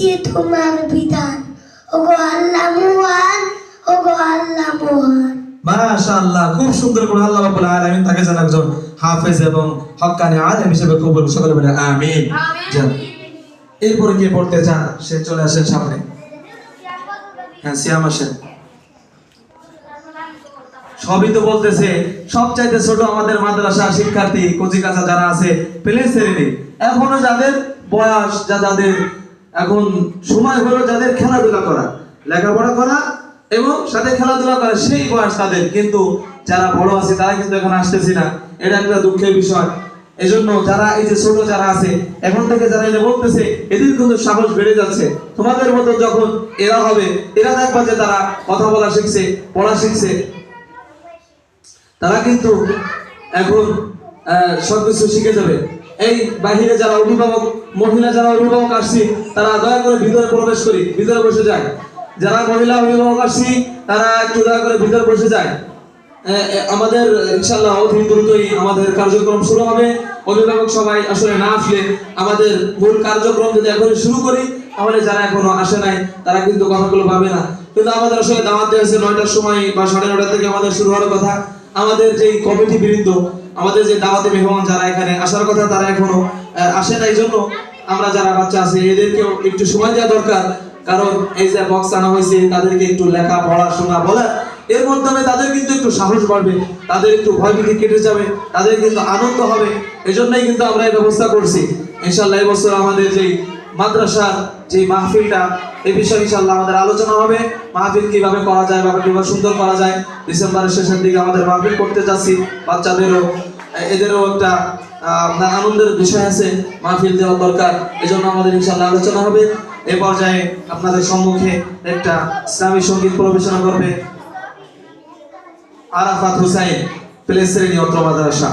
শিখছি তোমার বিধান। ওগো আল্লাহ মহান ওগো আল্লাহ মহান। মাশাআল্লাহ খুব সুন্দর করে আল্লাহ রাব্বুল আলামিন তাকে যেন একজন হাফেজ এবং হক্কানি আলেম হিসেবে কবুল। সকলে বলে আমিন। যান এরপরে কে পড়তে চান সে চলে আসেন সামনে। হ্যাঁ সিয়াম আসেন। সবই তো বলতেছে সবচাইতে ছোট আমাদের মাদ্রাসা শিক্ষার্থী কচি কাঁচা যারা আছে প্লে শ্রেণি এখনও যাদের বয়স যা যাদের এখন সময় হলো যাদের খেলাধুলা করা লেখাপড়া করা এবং সাথে খেলাধুলা করা সেই বয়স তাদের। কিন্তু যারা বড় আছে তারা কিন্তু এখন আসতেছি না। এটা একটা দুঃখের বিষয়। এজন্য যারা এই যে ছোট যারা আছে এখন থেকে যারা এটা বলতেছে এদের কিন্তু সাহস বেড়ে যাচ্ছে। তোমাদের মতো যখন এরা হবে এরা দেখবা যে তারা কথা বলা শিখছে পড়া শিখছে। তারা কিন্তু এখন আহ, সবকিছু শিখে যাবে। এই বাহিরে যারা অভিভাবক, মহিলা যারা অভিভাবক আসছি, তারা দয়া করে ভিতরে প্রবেশ করি, ভিতরে বসে যায় যারা মহিলা অভিভাবক আসছি, তারা একটু দয়া করে ভিতরে বসে যায় আমাদের ইনশাল্লাহ অতি দ্রুতই আমাদের কার্যক্রম শুরু হবে। অভিভাবক সবাই আসলে না আসলে আমাদের মূল কার্যক্রম যদি এখন শুরু করি, তাহলে যারা এখনও আসে নাই, তারা কিন্তু কথাগুলো পাবে না। কিন্তু আমাদের আসলে দাওয়াত দেওয়া হয়েছে নয়টার সময় বা সাড়ে নয়টা থেকে আমাদের শুরু হওয়ার কথা। আমাদের যে কমিটি বৃন্দ আমাদের যে দাওয়াতে মেহমান যারা এখানে আসার কথা তারা এখনও আসে না এই জন্য আমরা যারা বাচ্চা আছে, এদেরকেও একটু সময় দেওয়া দরকার। কারণ এই যে বক্স আনা হয়েছে, তাদেরকে একটু লেখা পড়াশোনা বলা, এর মাধ্যমে তাদের কিন্তু একটু সাহস বাড়বে, তাদের একটু ভয় ভীতি কেটে যাবে, তাদের কিন্তু আনন্দ হবে। এজন্যই কিন্তু আমরা এই ব্যবস্থা করছি। ইনশাল্লাহ এই বছর আমাদের যেই মাদ্রাসার যে মাহফিলটা, এ বিষয়ে ইনশাল্লাহ আমাদের আলোচনা হবে। মাহফিল কীভাবে করা যায়, বা কীভাবে সুন্দর করা যায়, ডিসেম্বরের শেষের দিকে আমাদের মাহফিল করতে যাচ্ছি। বাচ্চাদেরও, এদেরও একটা আপনার আনন্দের বিষয় আছে, মাহফিল দেওয়া দরকার। এজন্য আমাদের ইনশাল্লাহ আলোচনা হবে। এ পর্যায়ে আপনাদের সম্মুখে একটা ইসলামী সংগীত পরিবেশনা করবে। আরাফাত হুসাইন প্লে শ্রেণি অত্র মাদ্রাসা।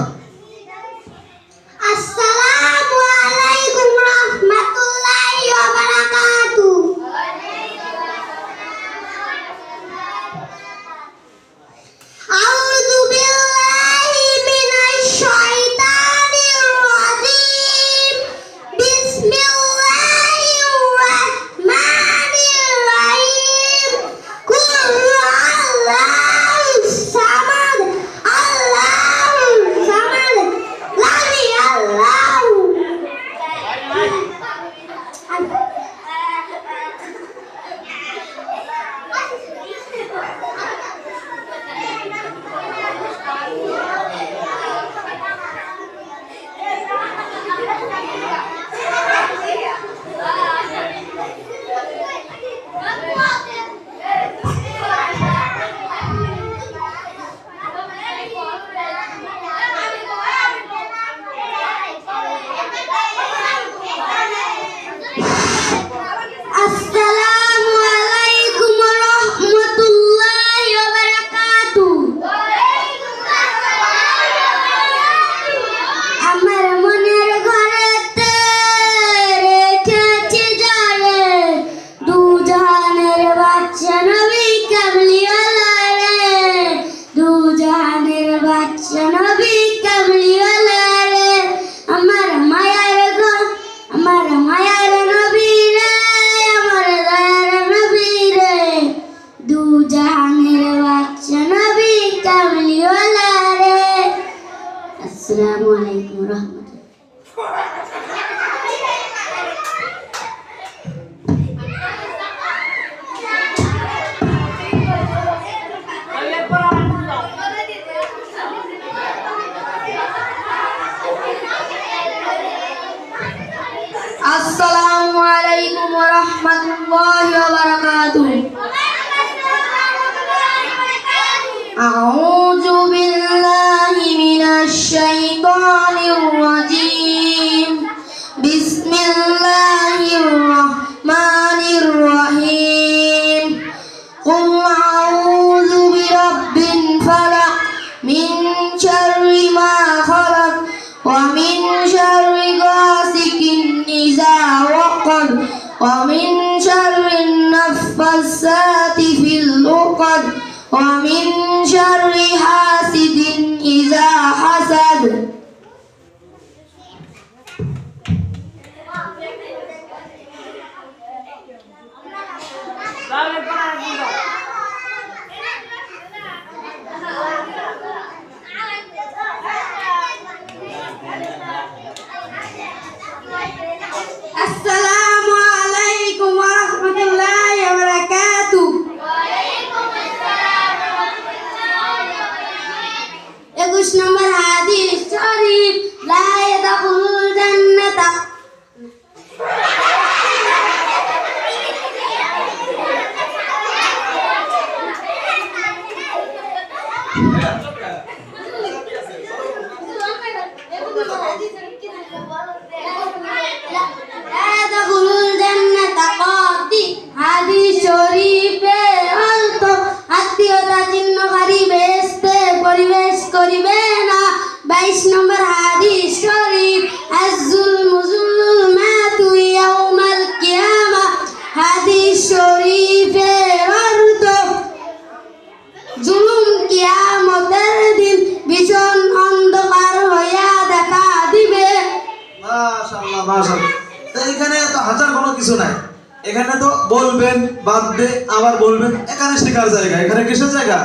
বাঁধবে আবার বলবেন, এখানে শেখার জায়গা, এখানে কিসের জায়গা?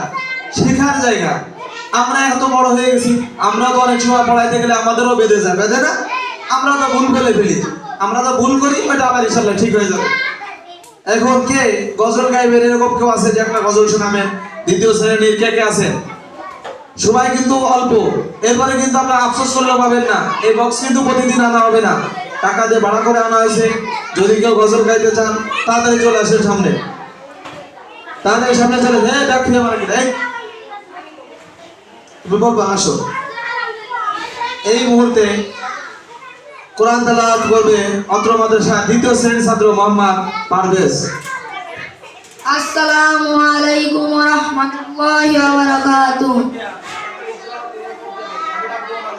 শেখার জায়গা। আমরা এত বড় হয়ে গেছি, আমরা তো অনেক সময় পড়াইতে গেলে আমাদেরও বেঁধে যায়, বেঁধে না? আমরা তো ভুল ফেলে ফেলি। আমরা তো ভুল করি ওটা আবার ইনশাল্লাহ ঠিক হয়ে যাবে। এখন কে? গজল গাইবেন, এরকম কেউ আছে যে একটা গজল শোনাবেন দ্বিতীয় শ্রেণির কে কে আছেন সময় কিন্তু অল্প। এরপরে কিন্তু আপনার আফসোস করলেও পাবেন না। এই বক্স কিন্তু প্রতিদিন আনা হবে না। টাকা দিয়ে ভাড়া করে আনা হয়েছে। যদি কেউ গজল গাইতে চান, তাড়াতাড়ি চলে আসেন সামনে। তাড়াতাড়ি সামনে চলে হ্যাঁ ডাক আমার এই। তুমি বলব, আসো। এই মুহূর্তে কোরআন তালাওয়াত করবে অত্র মাদ্রাসা দ্বিতীয় শ্রেণির ছাত্র মোহাম্মদ পারভেজ। আসসালামু আলাইকুম ওয়া রাহমাতুল্লাহি ওয়া বারাকাতুহু।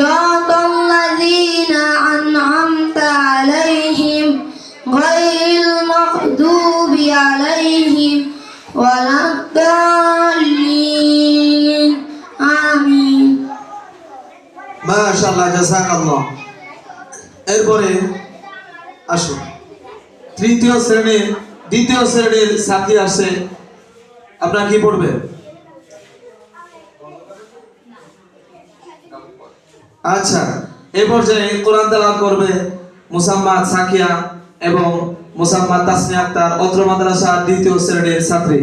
صراط الذين أنعمت عليهم غير المغضوب عليهم ولا الضالين آمين মাশাআল্লাহ জাযাকাল্লাহ এরপরে আসুন তৃতীয় শ্রেণীর দ্বিতীয় শ্রেণীর ছাত্রী আসে আপনারা কি পড়বেন আচ্ছা এই পর্যায়ে কোরআন তেলাওয়াত করবে মুসাম্মাদ সাকিয়া এবং মুসাম্মাদ তাসমি আক্তার, অত্র মাদ্রাসা দ্বিতীয় শ্রেণির ছাত্রী।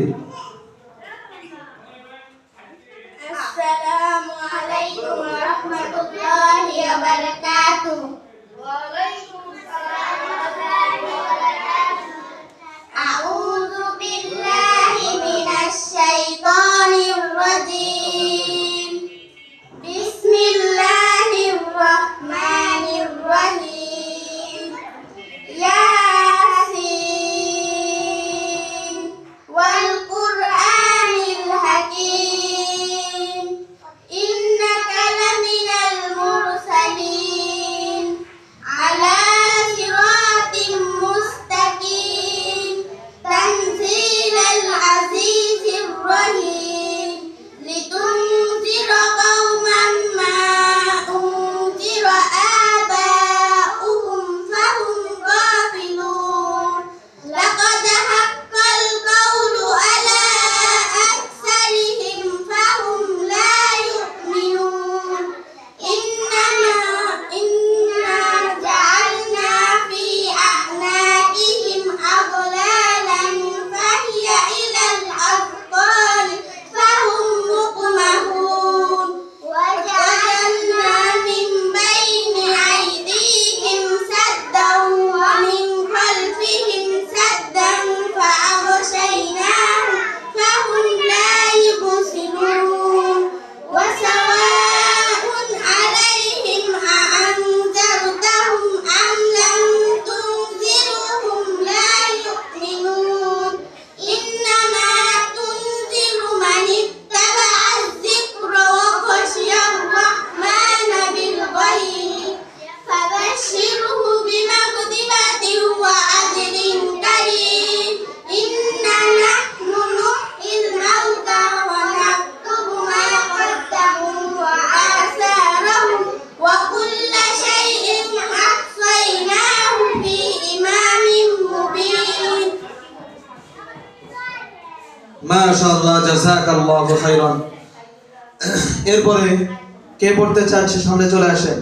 কে পড়তে চান, সে সামনে চলে আসেন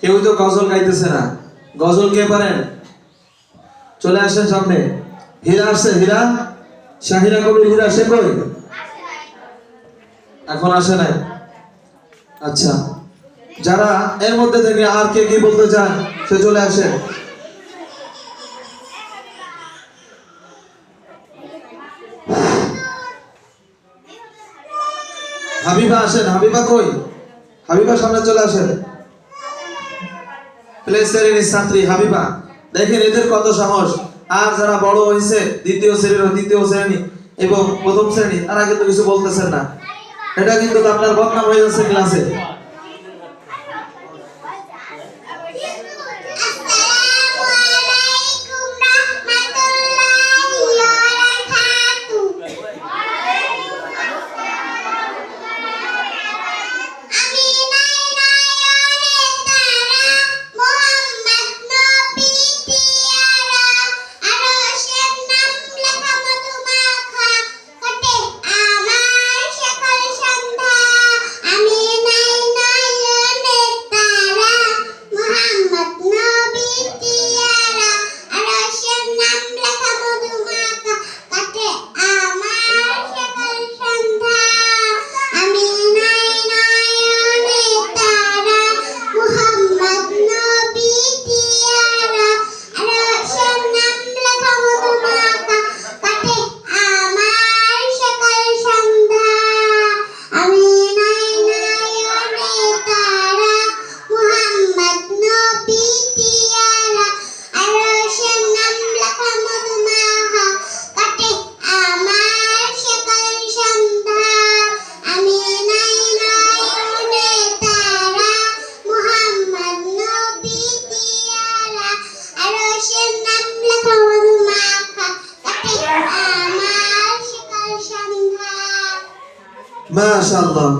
কেউ তো গজল গাইতেছে না। গজল কে পারেন? চলে আসেন সামনে। হীরা আসছে, হীরা? শাহিরা কবির হীরা, সে কই? এখন আসে নাই। আচ্ছা। যারা এর মধ্যে থেকে আর কে কি বলতে চান, সে চলে আসে। হাবিবা আসেন। হাবিবা কই? হাবিবা সামনে চলে আসেন। শ্রেণির ছাত্রী হাবিবা। দেখেন এদের কত সাহস। আর যারা বড় হয়েছে, দ্বিতীয় শ্রেণির দ্বিতীয় শ্রেণি এবং প্রথম শ্রেণি, তারা কিন্তু কিছু বলতেছেন না। এটা কিন্তু আপনার বদনাম হয়ে যাচ্ছে ক্লাসে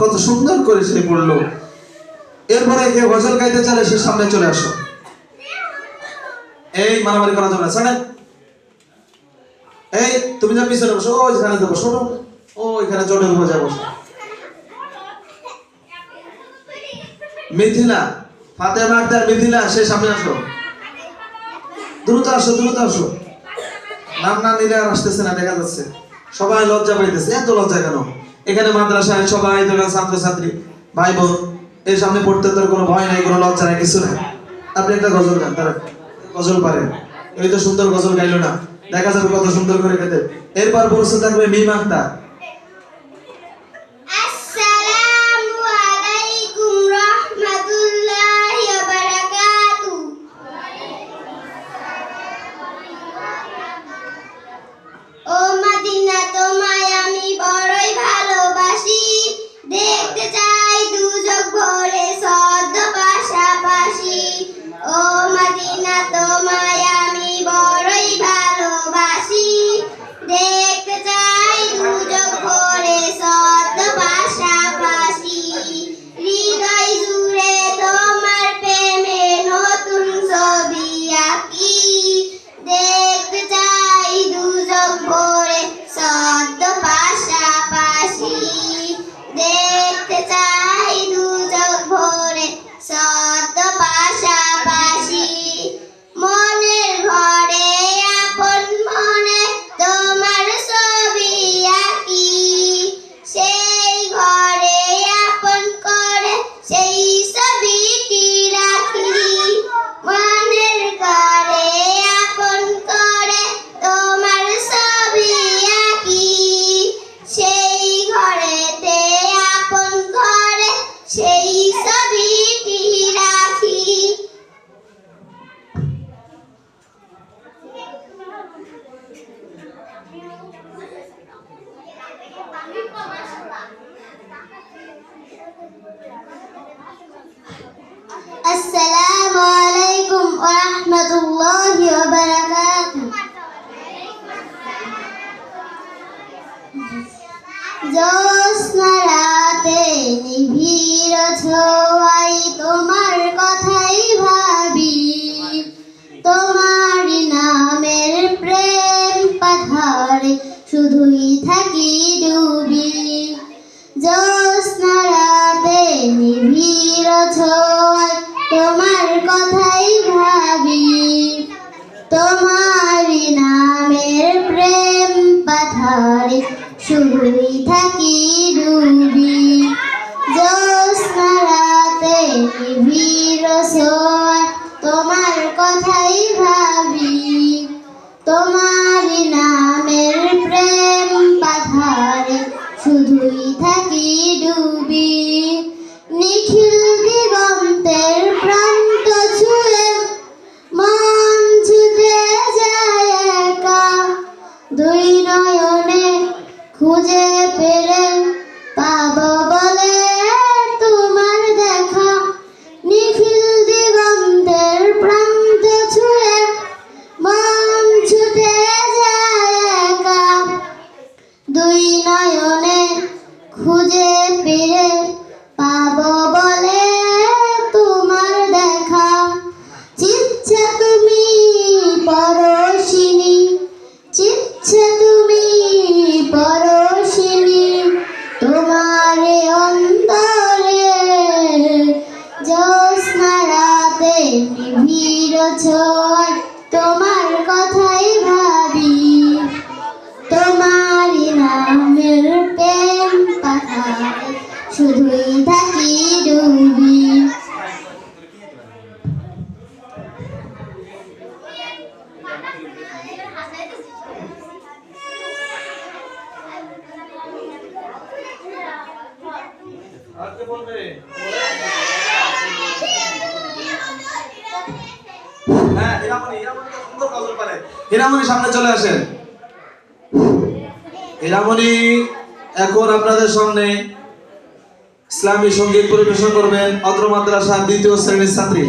কত সুন্দর করে সে এরপরে কে গজল গাইতে সে সামনে চলে আসো। এই মারামারি করা যাবে না এই, তুমি যা পিছনে বসো, ও এখানে ও এখানে মিথিলা আক্তার, মিথিলা, সে সামনে আসো। দ্রুত আসো দ্রুত আসো। নাম না নিলে আর আসতেছে না, দেখা যাচ্ছে। সবাই লজ্জা পাইতেছে, এত লজ্জা কেন? এখানে মাদ্রাসায় সবাই তোরা ছাত্রছাত্রী ভাই বোন এর সামনে পড়তে তোর কোনো ভয় নাই, কোনো লজ্জা নাই, কিছু নাই। আপনি একটা গজল গান তারা গজল পারেন। এই তো সুন্দর গজল গাইলো না। দেখা যাবে কত সুন্দর করে খেতে এরপর বলছে, থাকবে মিম snow. দুই নয়নে খুঁজে পেলে পাব চলে এখন আপনাদের সামনে ইসলামী সংগীত পরিবেশন করবেন অত্র মাদ্রাসা দ্বিতীয় শ্রেণির ছাত্রী।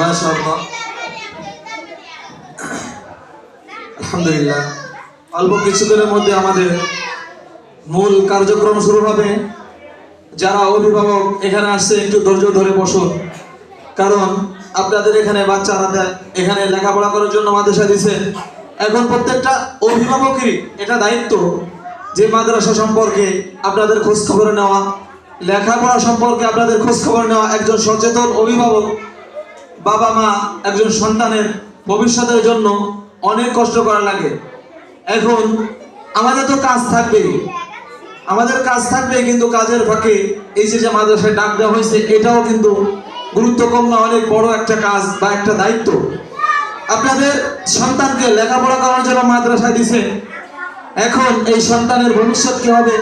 মাশাআল্লাহ। আলহামদুলিল্লাহ। অল্প কিছুদিনের মধ্যে আমাদের মূল কার্যক্রম শুরু হবে। যারা অভিভাবক এখানে আসছে, একটু ধৈর্য ধরে বসুন। কারণ আপনাদের এখানে বাচ্চারা এখানে লেখাপড়া করার জন্য মাদ্রাসা দিছে। এখন প্রত্যেকটা অভিভাবকেরই এটা দায়িত্ব যে মাদ্রাসা সম্পর্কে আপনাদের খোঁজ খবর নেওয়া, লেখাপড়া সম্পর্কে আপনাদের খোঁজ খবর নেওয়া একজন সচেতন অভিভাবক বাবা মা একজন সন্তানের ভবিষ্যতের জন্য অনেক কষ্ট করা লাগে। এখন আমাদের তো কাজ থাকবে। আমাদের কাজ থাকবে কিন্তু কাজের ফাঁকে এই যে যে মাদ্রাসায় ডাক দেওয়া হয়েছে, এটাও কিন্তু গুরুত্বপূর্ণ অনেক বড় একটা কাজ বা একটা দায়িত্ব। আপনাদের সন্তানকে লেখাপড়া করার জন্য মাদ্রাসায় দিছে। এখন এই সন্তানের ভবিষ্যৎ কি হবে?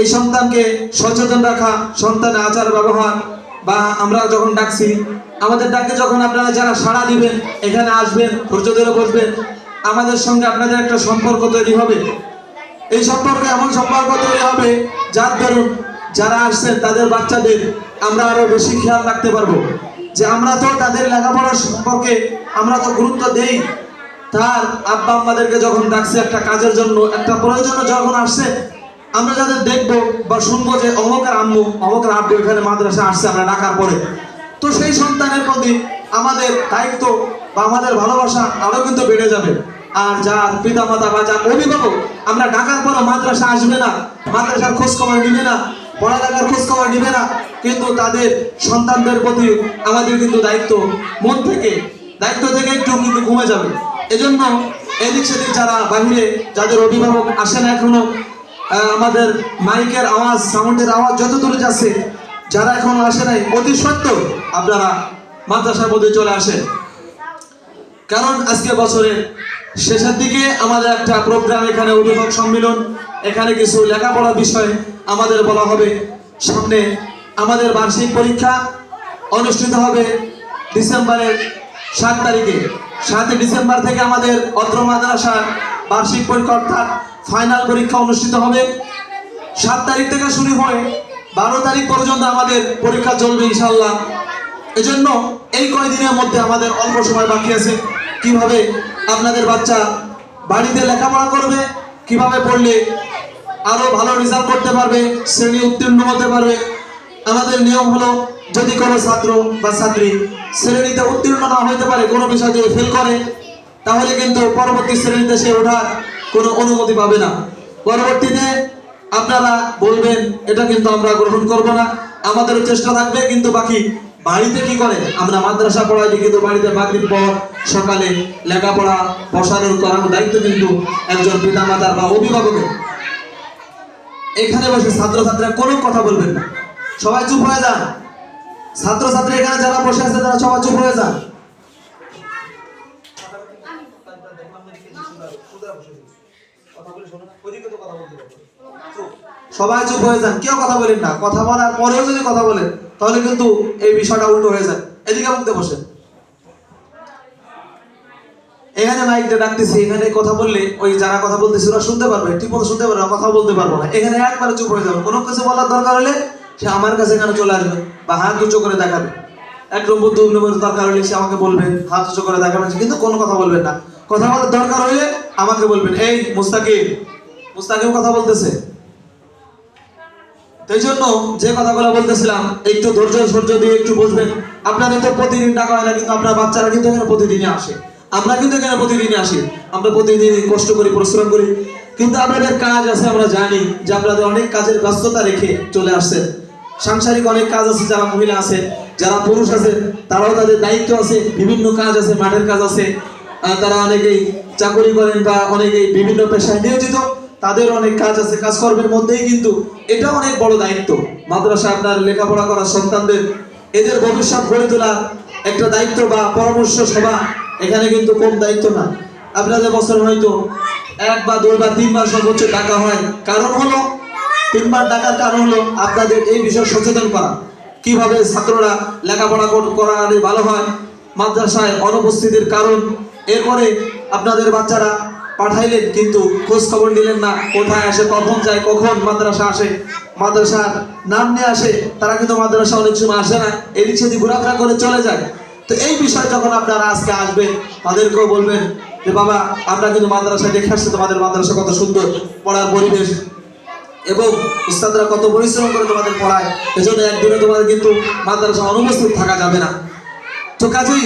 এই সন্তানকে সচেতন রাখা, সন্তানের আচার ব্যবহার বা আমরা যখন ডাকছি আমাদের ডাকে যখন আপনারা যারা সাড়া দিবেন, এখানে আসবেন ধৈর্য ধরে বসবেন, আমাদের সঙ্গে আপনাদের একটা সম্পর্ক তৈরি হবে। এই সম্পর্কে এমন সম্পর্ক তৈরি হবে, যার দরুন যারা আসছেন তাদের বাচ্চাদের আমরা আরও বেশি খেয়াল রাখতে পারব। যে আমরা তো তাদের লেখাপড়ার সম্পর্কে আমরা তো গুরুত্ব দেই। তার আব্বা আম্মাদেরকে যখন ডাকছে একটা কাজের জন্য, একটা প্রয়োজনে যখন আসছে, আমরা যাদের দেখব বা শুনব যে অমকের আম্মু, অমকের আব্বু এখানে মাদ্রাসা আসছে, আমরা ডাকার পরে। তো সেই সন্তানের প্রতি আমাদের দায়িত্ব বা আমাদের ভালোবাসা আরও কিন্তু বেড়ে যাবে। আর যার পিতা মাতা বা যার অভিভাবক আমরা ডাকার পরও মাদ্রাসা আসবে না, মাদ্রাসার খোঁজ খবর নিবে না, পড়ালেখার খোঁজ খবর নিবে না, কিন্তু তাদের সন্তানদের প্রতি আমাদের কিন্তু দায়িত্ব মন থেকে, দায়িত্ব থেকে একটু কিন্তু কমে যাবে। এজন্য এদিক সেদিক যারা বাহিরে যাদের অভিভাবক আসেন এখনও আমাদের মাইকের আওয়াজ, সাউন্ডের আওয়াজ যত দূরে যাচ্ছে যারা এখনও আসে নাই, অতি সত্ত্বেও আপনারা মাদ্রাসার মধ্যে চলে আসেন কারণ আজকে বছরের শেষের দিকে আমাদের একটা প্রোগ্রাম এখানে অভিভাবক সম্মেলন, এখানে কিছু লেখাপড়া বিষয় আমাদের বলা হবে। সামনে আমাদের বার্ষিক পরীক্ষা অনুষ্ঠিত হবে ডিসেম্বরের সাত তারিখে। সাতই ডিসেম্বর থেকে আমাদের অত্র মাদ্রাসার বার্ষিক পরীক্ষা অর্থাৎ ফাইনাল পরীক্ষা অনুষ্ঠিত হবে। সাত তারিখ থেকে শুরু হয়ে বারো তারিখ পর্যন্ত আমাদের পরীক্ষা চলবে ইনশাল্লাহ এজন্য এই কয়দিনের মধ্যে আমাদের অল্প সময় বাকি আছে। কীভাবে আপনাদের বাচ্চা বাড়িতে লেখাপড়া করবে, কীভাবে পড়লে আরও ভালো রেজাল্ট করতে পারবে, শ্রেণি উত্তীর্ণ হতে পারবে। আমাদের নিয়ম হলো, যদি কোনো ছাত্র বা ছাত্রী শ্রেণীতে উত্তীর্ণ না হতে পারে, কোনো বিষয় যদি ফেল করে, তাহলে কিন্তু পরবর্তী শ্রেণীতে সে ওঠার কোনো অনুমতি পাবে না। পরবর্তীতে আপনারা বলবেন, এটা কিন্তু আমরা গ্রহণ করব না। আমাদেরও চেষ্টা থাকবে, কিন্তু বাকি বাড়িতে কি করে? আমরা মাদ্রাসা পড়াই কিন্তু বাড়িতে বাকির পর সকালে লেখাপড়া বসানোর করানোর দায়িত্ব কিন্তু একজন পিতা মাতার বা অভিভাবকের। এখানে বসে ছাত্রছাত্রীরা কোনো কথা বলবেন না। সবাই চুপ হয়ে যান। ছাত্রছাত্রী এখানে যারা বসে আছে, তারা সবাই চুপ হয়ে যান। সবাই চুপ হয়ে যান, কেউ কথা বলেন না। কথা বলার পরেও যদি কথা বলেন, তাহলে কিন্তু এই বিষয়টা উল্টো হয়ে যায়। এদিকে মুখতে বসে। এখানে মাইকটা ডাকতেছি, এখানে কথা বললে ওই যারা কথা বলতেছে ওরা শুনতে পারবে, ঠিক মতো শুনতে পারবে কথা বলতে পারব না। এখানে একবারে চুপ হয়ে যাবে। কোনো কিছু বলার দরকার হলে সে আমার কাছে এখানে চলে আসবে বা হাত উঁচু করে দেখাবে। এক নম্বর, দু নম্বর দরকার হলে সে আমাকে বলবে, হাত উঁচু করে দেখাবেন কিন্তু কোনো কথা বলবেন না। কথা বলার দরকার হলে আমাকে বলবেন, এই মুস্তাকিম মুস্তাকিম কথা বলতেছে। এই জন্য যে কথাগুলো বলতেছিলাম, একটু ধৈর্য সহ্য দিয়ে একটু বুঝবেন। আপনাদের তো প্রতিদিন টাকা হয় না, কিন্তু আপনার বাচ্চারা কিন্তু এখানে প্রতিদিনই আসে। আমরা কিন্তু এখানে প্রতিদিনই আসি। আমরা প্রতিদিন কষ্ট করি, পরিশ্রম করি। কিন্তু আপনাদের কাজ আছে, আমরা জানি যে আপনাদের অনেক কাজের ব্যস্ততা রেখে চলে আসছেন সাংসারিক অনেক কাজ আছে, যারা মহিলা আছে, যারা পুরুষ আছে, তারাও তাদের দায়িত্ব আছে। বিভিন্ন কাজ আছে, মাঠের কাজ আছে। তারা অনেকেই চাকরি করেন বা অনেকেই বিভিন্ন পেশায় নিয়োজিত। তাদের অনেক কাজ আছে, কাজকর্মের মধ্যেই কিন্তু এটা অনেক বড় দায়িত্ব। মাদ্রাসা আপনার লেখাপড়া করা সন্তানদের, এদের ভবিষ্যৎ গড়ে তোলা একটা দায়িত্ব বা পরামর্শ সভা, এখানে কিন্তু কম দায়িত্ব না। আপনাদের বছর হয়তো এক বা দুই বা তিনবার সর্বোচ্চ ডাকা হয়। কারণ হলো তিনবার টাকার কারণ হলো আপনাদের এই বিষয়ে সচেতন করা। কীভাবে ছাত্ররা লেখাপড়া কর- ভালো হয়, মাদ্রাসায় অনুপস্থিতির কারণ, এরপরে আপনাদের বাচ্চারা পাঠাইলেন, কিন্তু খোঁজ খবর নিলেন না। কোথায় আসে, কখন যায়, কখন মাদ্রাসা আসে? মাদ্রাসার নাম নিয়ে আসে, তারা কিন্তু মাদ্রাসা অনেক সময় আসে না। এদিক সেদিক ঘোরাফেরা করে চলে যায়। তো এই বিষয় যখন আপনারা আজকে আসবেন, তাদেরকেও বলবেন যে, বাবা, আমরা কিন্তু মাদ্রাসায় দেখে আসছি, তোমাদের মাদ্রাসা কত সুন্দর পড়ার পরিবেশ। এবং উস্তাদরা কত পরিশ্রম করে তোমাদের পড়ায়। এজন্য একদিনে তোমাদের কিন্তু মাদ্রাসা অনুপস্থিত থাকা যাবে না। তো কাজেই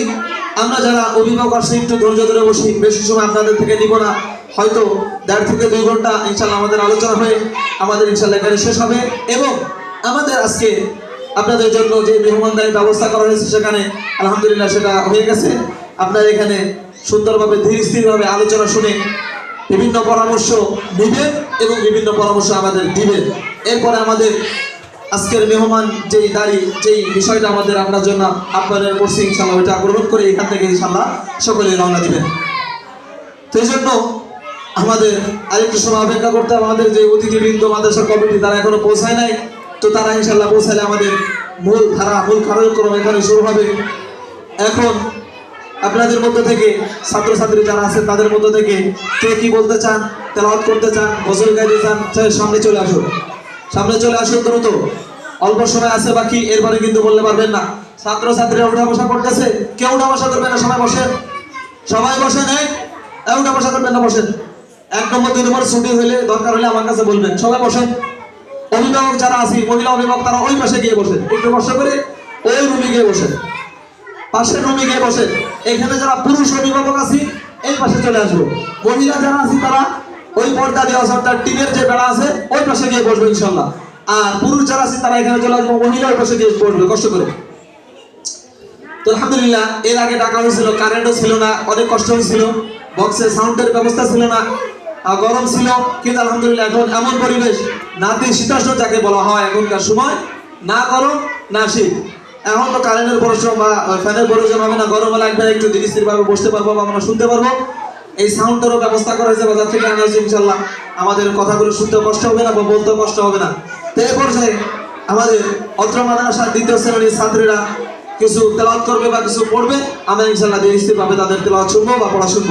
আমরা যারা অভিভাবক আসছি একটু ধৈর্য ধরে বসি, বেশি সময় আপনাদের থেকে নিব না। হয়তো দেড় থেকে দুই ঘণ্টা ইনশাল্লাহ আমাদের আলোচনা হয়ে, আমাদের ইনশাল্লাহ এখানে শেষ হবে। এবং আমাদের আজকে আপনাদের জন্য যে মেহমানদারি ব্যবস্থা করা হয়েছে সেখানে, আলহামদুলিল্লাহ সেটা হয়ে গেছে। আপনারা এখানে সুন্দরভাবে, ধীর স্থিরভাবে আলোচনা শুনে বিভিন্ন পরামর্শ নেবেন এবং বিভিন্ন পরামর্শ আমাদের দিবেন। এরপরে আমাদের আজকের মেহমান যেই দাড়ি যেই বিষয়টা আমাদের আপনার জন্য আপনাদের করছি ইনশাল্লাহ ওইটা গ্রহণ করে এখান থেকে ইনশাল্লাহ সকলে রওনা দিবেন। তো এই জন্য আমাদের আরেকটু সময় অপেক্ষা করতে আমাদের যে অতিথিবৃন্দ মাদ্রাসার কমিটি তারা এখনও পৌঁছায় নাই। তো তারা ইনশাল্লাহ পৌঁছালে আমাদের মূল ধারা, মূল কার্যক্রম এখানে শুরু হবে। এখন আপনাদের মধ্য থেকে ছাত্রছাত্রী যারা আছেন, তাদের মধ্য থেকে কে কি বলতে চান, তেলাওয়াত করতে চান, গজল গাইতে চান সামনে চলে আসুন। সামনে চলে আসুন দ্রুত। অল্প সময় আছে বাকি, এরপরে কিন্তু বলতে পারবেন না। ছাত্রছাত্রীরা উঠা বসা করতেছে। কেউ উঠা বসা করবে না, সবাই বসেন। সবাই বসেন উঠা বসা করবেন না, বসেন। এক নম্বর, দুই নম্বর, ছুটি হলে দরকার হলে আমার কাছে বলবেন। সবাই বসেন। অভিভাবক যারা আছি, মহিলা অভিভাবক, তারা ওই পাশে গিয়ে বসেন। একটু বসা করে ওই রুমে গিয়ে বসেন। পাশের রুমে গিয়ে বসেন। এখানে যারা পুরুষ অভিভাবক আছি, এই পাশে চলে আসব। মহিলা যারা আছি, তারা ওই পর্দা আছে অর্থাৎ টিনের যে বেড়া আছে, ওই পাশে গিয়ে বসবো ইনশাল্লাহ। আর পুরুষ যারা আছে, তারা এখানে চলে আসবে, মহিলা ওই পাশে গিয়ে বসবে, কষ্ট করে। তো আলহামদুলিল্লাহ, এর আগে টাকা হয়েছিল কারেন্টও ছিল না, অনেক কষ্ট হয়েছিল বক্সের সাউন্ডের ব্যবস্থা ছিল না গরম ছিল, কিন্তু আলহামদুলিল্লাহ এখন এমন পরিবেশ, নাতি শীতাষ্ণ যাকে বলা হয় এখনকার সময়, না গরম, না শীত। এখন তো কারেন্টের প্রয়োজন বা ফ্যানের প্রয়োজন হবে না, গরম হলে একবার একটু ধীরে স্থিরভাবে বসতে পারব বা আমরা শুনতে পারব। এই সাউন্ডেরও ব্যবস্থা করা হয়েছে বাজার থেকে আনা হয়েছে ইনশাল্লাহ আমাদের কথাগুলো শুনতে কষ্ট হবে না বা বলতে কষ্ট হবে না। তো এ পর্যায়ে আমাদের অত্র মাদ্রাসার দ্বিতীয় শ্রেণির ছাত্রীরা কিছু তেলাওয়াত করবে বা কিছু পড়বে, আমরা ইনশাল্লাহ ধীরে পাবে তাদের তেলাওয়াত শুনব বা পড়া শুনব।